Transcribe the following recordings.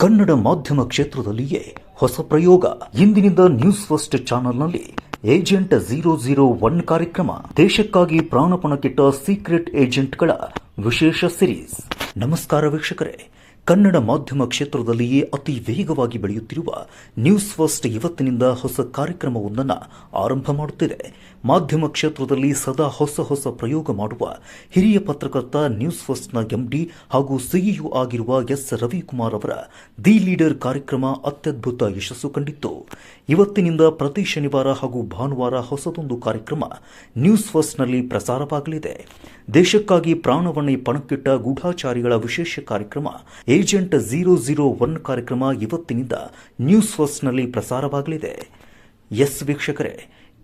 ಕನ್ನಡ ಮಾಧ್ಯಮ ಕ್ಷೇತ್ರದಲ್ಲಿಯೇ ಹೊಸ ಪ್ರಯೋಗ. ಇಂದಿನಿಂದ ನ್ಯೂಸ್ ಫಸ್ಟ್ ಚಾನೆಲ್ನಲ್ಲಿ ಏಜೆಂಟ್ ಝೀರೋ ಝೀರೋ ಒನ್ ಕಾರ್ಯಕ್ರಮ. ದೇಶಕ್ಕಾಗಿ ಪ್ರಾಣಪಣಕ್ಕಿಟ್ಟ ಸೀಕ್ರೆಟ್ ಏಜೆಂಟ್ಗಳ ವಿಶೇಷ ಸಿರೀಸ್ ನಮಸ್ಕಾರ ವೀಕ್ಷಕರೇ. ಕನ್ನಡ ಮಾಧ್ಯಮ ಕ್ಷೇತ್ರದಲ್ಲಿಯೇ ಅತಿ ವೇಗವಾಗಿ ಬೆಳೆಯುತ್ತಿರುವ ನ್ಯೂಸ್ ಫಸ್ಟ್ ಇವತ್ತಿನಿಂದ ಹೊಸ ಕಾರ್ಯಕ್ರಮವೊಂದನ್ನು ಆರಂಭ ಮಾಡುತ್ತಿದೆ. ಮಾಧ್ಯಮ ಕ್ಷೇತ್ರದಲ್ಲಿ ಸದಾ ಹೊಸ ಹೊಸ ಪ್ರಯೋಗ ಮಾಡುವ ಹಿರಿಯ ಪತ್ರಕರ್ತ ನ್ಯೂಸ್ ಫಸ್ಟ್ನ ಎಂಡಿ ಹಾಗೂ ಸಿಇಒ ಆಗಿರುವ ಎಸ್ ರವಿಕುಮಾರ್ ಅವರ ದಿ ಲೀಡರ್ ಕಾರ್ಯಕ್ರಮ ಅತ್ಯದ್ಭುತ ಯಶಸ್ಸು ಕಂಡಿತ್ತು. ಇವತ್ತಿನಿಂದ ಪ್ರತಿ ಶನಿವಾರ ಹಾಗೂ ಭಾನುವಾರ ಹೊಸದೊಂದು ಕಾರ್ಯಕ್ರಮ ನ್ಯೂಸ್ ಫಸ್ಟ್ನಲ್ಲಿ ಪ್ರಸಾರವಾಗಲಿದೆ. ದೇಶಕ್ಕಾಗಿ ಪ್ರಾಣವನ್ನೇ ಪಣಕ್ಕಿಟ್ಟ ಗೂಢಾಚಾರಿಗಳ ವಿಶೇಷ ಕಾರ್ಯಕ್ರಮ, ಏಜೆಂಟ್ ಝೀರೋ ಝೀರೋ ಒನ್ ಕಾರ್ಯಕ್ರಮ ಇವತ್ತಿನಿಂದ ನ್ಯೂಸ್ ಫಸ್ಟ್ನಲ್ಲಿ ಪ್ರಸಾರವಾಗಲಿದೆ. ಎಸ್ ವೀಕ್ಷಕರೇ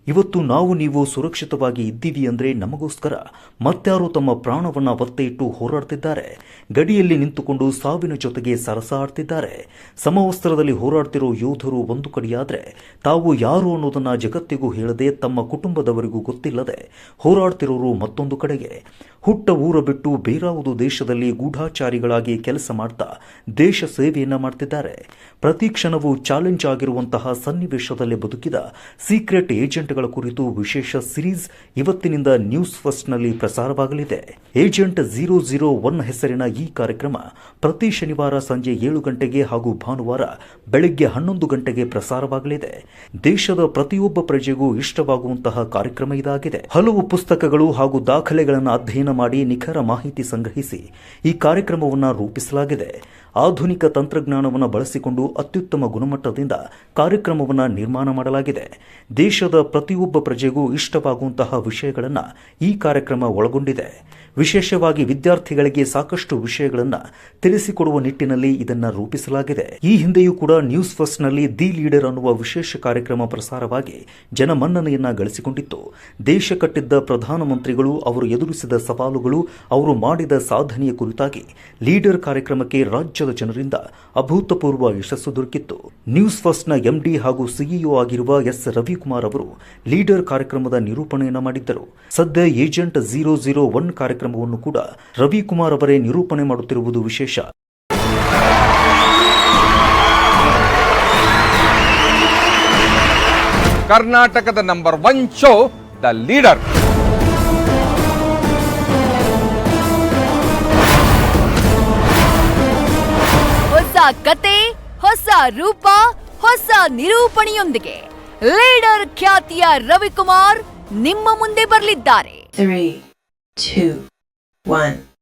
ಇವತ್ತು ನಾವು ನೀವು ಸುರಕ್ಷಿತವಾಗಿ ಇದ್ದೀವಿ ಅಂದ್ರೆ ನಮಗೋಸ್ಕರ ಮತ್ಯಾರು ತಮ್ಮ ಪ್ರಾಣವನ್ನ ಒತ್ತೆ ಇಟ್ಟು ಹೋರಾಡ್ತಿದ್ದಾರೆ. ಗಡಿಯಲ್ಲಿ ನಿಂತುಕೊಂಡು ಸಾವಿನ ಜೊತೆಗೆ ಸರಸ ಆಡ್ತಿದ್ದಾರೆ ಸಮವಸ್ತ್ರದಲ್ಲಿ ಹೋರಾಡ್ತಿರೋ ಯೋಧರು ಒಂದು ಕಡೆಯಾದ್ರೆ ತಾವು ಯಾರು ಅನ್ನೋದನ್ನ ಜಗತ್ತಿಗೂ ಹೇಳದೆ ತಮ್ಮ ಕುಟುಂಬದವರಿಗೂ ಗೊತ್ತಿಲ್ಲದೆ ಹೋರಾಡ್ತಿರೋರು ಮತ್ತೊಂದು ಕಡೆಗೆ. ಹುಟ್ಟ ಊರ ಬಿಟ್ಟು ಬೇರಾವುದು ದೇಶದಲ್ಲಿ ಗೂಢಾಚಾರಿಗಳಾಗಿ ಕೆಲಸ ಮಾಡ್ತಾ ದೇಶ ಸೇವೆಯನ್ನ ಮಾಡ್ತಿದ್ದಾರೆ. ಪ್ರತಿ ಕ್ಷಣವೂ ಚಾಲೆಂಜ್ ಆಗಿರುವಂತಹ ಸನ್ನಿವೇಶದಲ್ಲಿ ಬದುಕಿದ ಸೀಕ್ರೆಟ್ ಏಜೆಂಟ್ಗಳ ಕುರಿತು ವಿಶೇಷ ಸಿರೀಸ್ ಇವತ್ತಿನಿಂದ ನ್ಯೂಸ್ ಫಸ್ಟ್ನಲ್ಲಿ ಪ್ರಸಾರವಾಗಲಿದೆ. ಏಜೆಂಟ್ ಝೀರೋ ಜೀರೋ ಒನ್ ಹೆಸರಿನ ಈ ಕಾರ್ಯಕ್ರಮ ಪ್ರತಿ ಶನಿವಾರ ಸಂಜೆ ಏಳು ಗಂಟೆಗೆ ಹಾಗೂ ಭಾನುವಾರ ಬೆಳಗ್ಗೆ ಹನ್ನೊಂದು ಗಂಟೆಗೆ ಪ್ರಸಾರವಾಗಲಿದೆ. ದೇಶದ ಪ್ರತಿಯೊಬ್ಬ ಪ್ರಜೆಗೂ ಇಷ್ಟವಾಗುವಂತಹ ಕಾರ್ಯಕ್ರಮ ಇದಾಗಿದೆ. ಹಲವು ಪುಸ್ತಕಗಳು ಹಾಗೂ ದಾಖಲೆಗಳನ್ನು ಅಧ್ಯಯನ ಮಾಡಿ ನಿಖರ ಮಾಹಿತಿ ಸಂಗ್ರಹಿಸಿ ಈ ಕಾರ್ಯಕ್ರಮವನ್ನು ರೂಪಿಸಲಾಗಿದೆ. ಆಧುನಿಕ ತಂತ್ರಜ್ಞಾನವನ್ನು ಬಳಸಿಕೊಂಡು ಅತ್ಯುತ್ತಮ ಗುಣಮಟ್ಟದಿಂದ ಕಾರ್ಯಕ್ರಮವನ್ನು ನಿರ್ಮಾಣ ಮಾಡಲಾಗಿದೆ. ದೇಶದ ಪ್ರತಿಯೊಬ್ಬ ಪ್ರಜೆಗೂ ಇಷ್ಟವಾಗುವಂತಹ ವಿಷಯಗಳನ್ನು ಈ ಕಾರ್ಯಕ್ರಮ ಒಳಗೊಂಡಿದೆ. ವಿಶೇಷವಾಗಿ ವಿದ್ಯಾರ್ಥಿಗಳಿಗೆ ಸಾಕಷ್ಟು ವಿಷಯಗಳನ್ನು ತಿಳಿಸಿಕೊಡುವ ನಿಟ್ಟಿನಲ್ಲಿ ಇದನ್ನು ರೂಪಿಸಲಾಗಿದೆ. ಈ ಹಿಂದೆಯೂ ಕೂಡ ನ್ಯೂಸ್ ಫಸ್ಟ್ನಲ್ಲಿ ದಿ ಲೀಡರ್ ಅನ್ನುವ ವಿಶೇಷ ಕಾರ್ಯಕ್ರಮ ಪ್ರಸಾರವಾಗಿ ಜನಮನ್ನಣೆಯನ್ನು ಗಳಿಸಿಕೊಂಡಿತ್ತು. ದೇಶ ಕಟ್ಟಿದ್ದ ಪ್ರಧಾನಮಂತ್ರಿಗಳು, ಅವರು ಎದುರಿಸಿದ ಸವಾಲುಗಳು, ಅವರು ಮಾಡಿದ ಸಾಧನೆಯ ಕುರಿತಾಗಿ ಲೀಡರ್ ಕಾರ್ಯಕ್ರಮಕ್ಕೆ ರಾಜ್ಯದ ಜನರಿಂದ ಅಭೂತಪೂರ್ವ ಯಶಸ್ಸು ದೊರಕಿತ್ತು. ನ್ಯೂಸ್ ಫಸ್ಟ್ನ ಎಂಡಿ ಹಾಗೂ ಸಿಇಒ ಆಗಿರುವ ಎಸ್ ರವಿಕುಮಾರ್ ಅವರು ಲೀಡರ್ ಕಾರ್ಯಕ್ರಮದ ನಿರೂಪಣೆಯನ್ನು ಮಾಡಿದ್ದರು. ಸದ್ಯ ಏಜೆಂಟ್ ಜೀರೋ ಜೀರೋ ಒನ್ ಕಾರ್ಯಕ್ರಮವನ್ನು ಕೂಡ ರವಿಕುಮಾರ್ ಅವರೇ ನಿರೂಪಣೆ ಮಾಡುತ್ತಿರುವುದು ವಿಶೇಷ. ಕರ್ನಾಟಕದ number one show the leader ಹೊಸ ಕತೆ ಹೊಸ ರೂಪ ಹೊಸ ನಿರೂಪಣೆಯೊಂದಿಗೆ ಲೀಡರ್ ಖ್ಯಾತಿಯ ರವಿಕುಮಾರ್ ನಿಮ್ಮ ಮುಂದೆ ಬರಲಿದ್ದಾರೆ. Three, two, one.